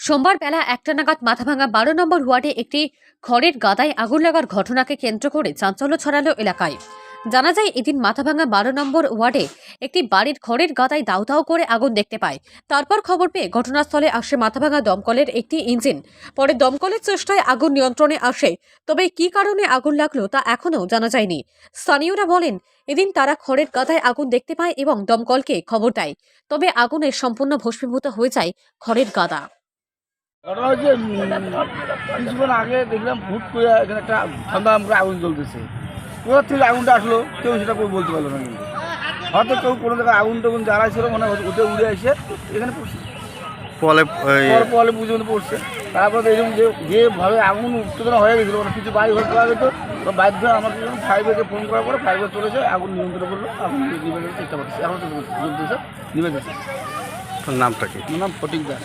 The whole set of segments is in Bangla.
সোমবার বেলা একটা নাগাদ মাথাভাঙা বারো নম্বর ওয়ার্ডে একটি খড়ের গাদায় আগুন লাগার ঘটনাকে কেন্দ্র করে চাঞ্চল্য ছড়ালো এলাকায়। জানা যায়, এদিন মাথাভাঙা বারো নম্বর ওয়ার্ডে একটি বাড়ির খড়ের গাদায় দাউ দাউ করে আগুন দেখতে পায়। তারপর খবর পেয়ে ঘটনাস্থলে আসে মাথাভাঙা দমকলের একটি ইঞ্জিন। পরে দমকলের চেষ্টায় আগুন নিয়ন্ত্রণে আসে। তবে কী কারণে আগুন লাগল তা এখনও জানা যায়নি। স্থানীয়রা বলেন, এদিন তারা খড়ের গাদায় আগুন দেখতে পায় এবং দমকলকে খবর দেয়। তবে আগুনে সম্পূর্ণ ভস্মীভূত হয়ে যায় খড়ের গাদা। ঘটনা হচ্ছে কিছুক্ষণ আগে দেখলাম হুট করে এখানে একটা ঠান্ডা করে আগুন জ্বলতেছে কোথা থেকে আগুনটা আসলো কেউ সেটা কেউ বলতে পারল না কিন্তু হয়তো কেউ কোনো জায়গায় আগুন টাগুন জ্বালাইছিল মানে ওটা উড়ে এসে এখানে পড়ছে পলে পরে পর্যন্ত পড়ছে তারপরে এরকম যে যেভাবে আগুন উত্তেজনা হয়ে গেছিল মানে কিছু বাড়ি হয়ে করা যেত তো বাইক ধরে আমাকে ফায়ার ফোন করার পরে ব্রিগেড চলেছে আগুন নিয়ন্ত্রণ করল আগুন নিভে দেওয়ার চেষ্টা করছে এখন যাচ্ছে তোর নামটা কি নাম ফটিক দাস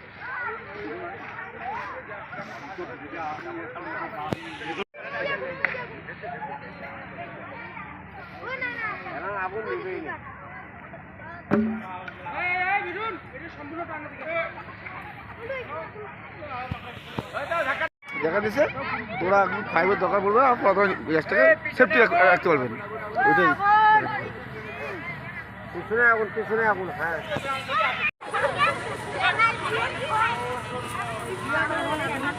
দেখা দিছে ওরা এখন ফাইভের দরকার পড়বে আর প্রথমে গ্যাসটাকে সেফটি রাখতে পারবেন। ওইটাই। পিছনে আগুন পিছনে আগুন হ্যাঁ।